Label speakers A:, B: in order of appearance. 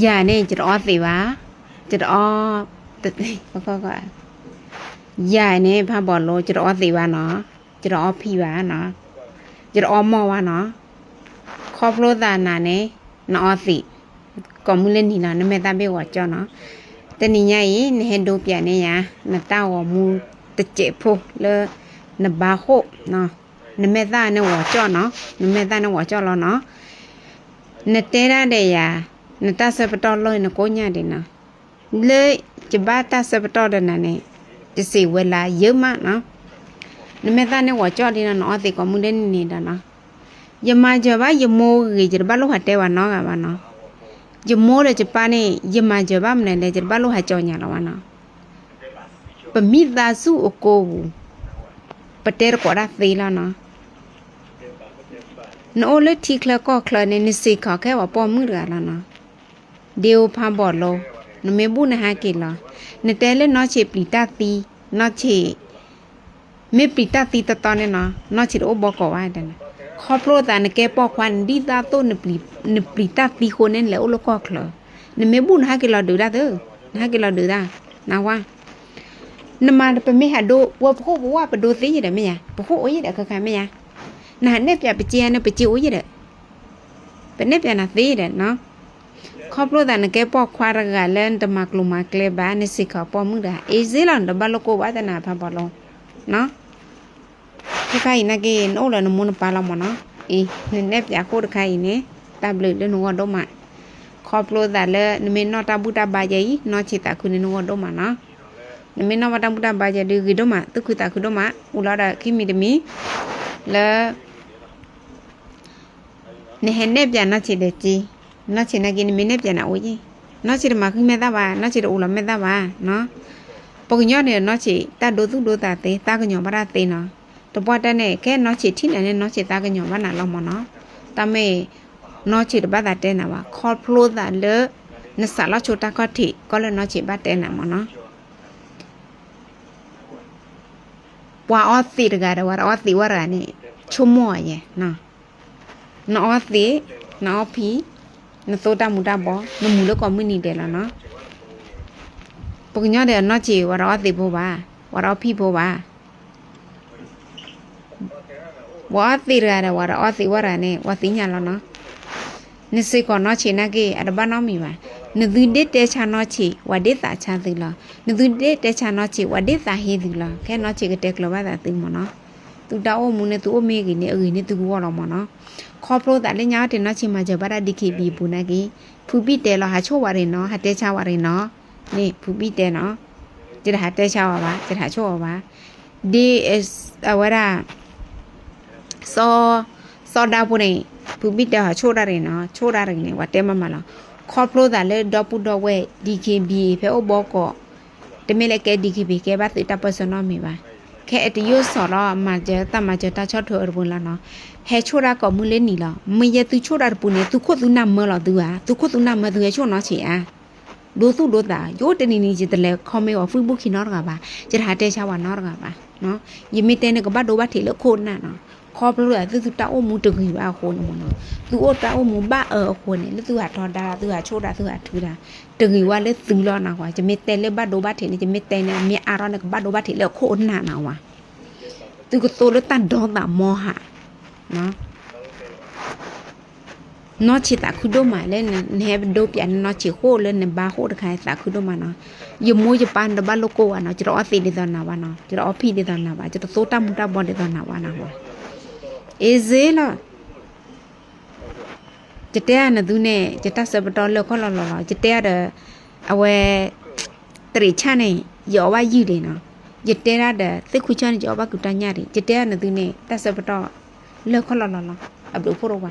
A: อย่าเนี่ยจะรอสิวะจะรอตึ๊ดก็ก็ก็อย่าเนี่ยพาบอลโลจะรอสิวะเนาะจะรอพี่วะเนาะจะรอมอวะเนาะครอบครัวตานาเนี่ยนอสิก็มุเล่นนี่เนาะนแม่ตาเบวะจ้อเนาะแต่นี่ใหญ่เนี่ยเห็นดูเปียเนี่ยยะนตาวมูตะเจ็บโพเลนบาโคเนาะนแม่ตาเนี่ยวะจ้อเนาะนแม่ตาเนี่ยวะจ้อแล้วเนาะ နတဲရတဲ့ယာ နတဆပတော်လို့နကိုညာတယ်နော်လေကျဘာတဆပတော်တဲ့နာနဲ့တစီဝလာယမနော်နမေသားနဲ့ဝကြော့တယ်နော်အသေးကမှုတဲ့နေတာနော်ယမကြဘာယမိုးကြီးကြဘာလို့ဟာတဲဝနော်ကဘာနော်ယမိုးတဲ့ကျပါနဲ့ယမကြဘာမနဲ့လေကြဘာလို့ဟာကြောညာလောဝနော်ပမိသားစုအကိုဘူးပတဲရကောရာသေးလားနော်နိုလေတီကလကောကလနေနစီခခဲဝပေါ်မှုရလာနာ เดียวพาบอดโลนเมบุนะฮะเกลอในแต่ละนอเชปริตาตีนอเชไม่ปริตาตีตะตอนเนี้ยเนาะนอเชโอบอกว่าเดนะครอบครัวแต่ในแกปอควันดีตาโตนปรินปริตาตีคนนั้นแล้วอลกอกเคลอนเมบุนะฮะเกลอดูได้เด้อนะฮะเกลอดูได้นะว่านมาเป็นไม่หาดูว่าพูดว่าไปดูสิยังไงไม่ยะพูดโอ้ยเด็กใครไม่ยะนะเนี่ยจะไปเจียนะไปจิ๋วยังไงเป็นเนี่ยจะนาซีเด็กเนาะ ခေါပလို့တန်ကဲပေါ့ခွာရကလန်တမကလူမကလေဘာနေစိခပေါ်မှုတာအေးစေးလောင်တဘလကိုဝါဒနာဖပါလုံးနော်ဒီခိုင်နကေနိုးလနမွန်ပါလာမနော်အေးနည်းနဲ့ပြကိုတခိုင်နေတဘလလနောတော့မခေါပလို့တလဲနမေနော်တဘူတဘာကြီးနော်ချစ်တာခုနေနောတော့မနော်နမေနော်တဘူတဘာကြီးဒီကိတော့မတခုတာခုတော့မဦးလာတာခိမီတမီလဲနေဟနဲ့ပြန်နောက်ချစ်တဲ့ကြီး နောက်ချစ်နေကင်းမင်းနဲ့ပြန်တာဦးကြီးနောက်ချစ်မှာခိမဲ့သားပါနောက်ချစ်ဦးလာမဲ့သားပါနော်ပုကညော့နေနောက်ချစ်တတ်ဒိုသူဒိုတာသေးတာကညောပါရသေးနော်တပွားတက်နဲ့ကဲနောက်ချစ်ထိနေနဲ့နောက်ချစ်တာကညောပါနာလောက်မနော်တမေနောက်ချစ်တပတ်တာတဲနာပါခေါ်ဖလိုတာလေနစလာချိုတာခတိကောလည်းနောက်ချစ်ပတ်တဲနာမနော်ပွာအော်စီတကရဝါအော်စီဝရနေချုံမောရဲ့နော်နော်အသေးနော်ဖီ နသောတာမူတာဘောနမူလကမနီတယ်လားနော်ပုကညတဲ့နော်ချီဝရောသေးဖို့ပါဝရောဖီဖို့ပါဝါသေးရတဲ့ဝရောအသေးဝရနဲ့ဝသိညာလားနော်နစိကောနော်ချီနကေအတဘနော်မီပါနသူဒစ်တဲချာနော်ချီဝဒစ်တာချာသီလားနသူဒစ်တဲချာနော်ချီဝဒစ်တာဟေးသီလားခဲနော်ချီကတဲ့ကလဘာတာသိမနော် သူတောင်းမှုနဲ့သူအမေကြီးနဲ့အကြီးနဲ့သူဘောတော့မနော်ခေါပရိုတာလည်းညာတင်နော်ချင်မှာကြပါရဒီခေဘီဘူးနာကြီးဖူပိတဲလဟာချို့ဝရနော်ဟာတဲချဝရနော်နေဖူပိတဲနော်ကျတာဟာတဲချဝပါကျတာချို့ဝပါ this အဝရစောစောဒါပုနေဖူပိတဲဟာချို့ရရနော်ချို့ရရနေဝတဲမမလားခေါပရိုတာလည်းဒေါ်ပူဒေါ်ဝဲ DKB ဖဲအဘောကောတမီလည်းကဲ DKB ကဲပါတိတပစနောမီပါ ခဲအတယုဆော်တော့မှာကျတမကျတချော့ထွအရဘူးလားနော်ဟဲချိုရာကမူလေနီလားမရသူချိုရာပူနေသူခုတ်သူနာမလောသူဟာသူခုတ်သူနာမသူရဲ့ချို့နော်ချီအားဒိုသူဒိုတာယိုတနီနီချတလဲခေါမေော်ဖူဘုခိနော်ကပါကျတာတဲချာဝနော်ကပါနော်ယမီတဲနေကဘတ်ဒိုဘတ်ထီလခိုနာနော် ခေါ်ပလို့ရသူသူတောက်မှုတခွေပါခိုးနေမနော်သူအိုတောက်မှုဘအော်ခိုးနေလူသူဟာထော်တာသူဟာချိုးတာသူဟာထူတာတခွေဝါလေသူလောနာကွာဂျမီတဲလေဘတ်ဒိုဘတ်ထီနေဂျမီတဲနေမြေအာရောနေကဘတ်ဒိုဘတ်ထီလေခိုးနာနာဝါသူကတိုလတန်ဒေါတာမောဟာနော်နော်ချီတာခုဒိုမာလဲနေဘဒိုပြန်နော်ချီခိုလဲနေဘာခိုတခိုင်တာခုဒိုမာနော်ယမိုးယပန်တဘလကိုဝနော်ကျတော့အသိဒေသနာပါနော်ကျတော့အဖိဒေသနာပါကျတော့သောတာမူတာဘောဒေသနာပါနော် အေးဇေလာကျတဲ့နဒုနဲ့ကျတဆပတော်လောက်ခေါ်လော်လော်ကျတဲ့အဝဲတရိချနဲ့ယောဝယူတယ်နော်ကျတဲ့ရတဲ့သိခုချနဲ့ယောဝကူတညာတယ်ကျတဲ့နဒုနဲ့တဆပတော်လောက်ခေါ်လော်လော်အဘလို့ဖို့တော့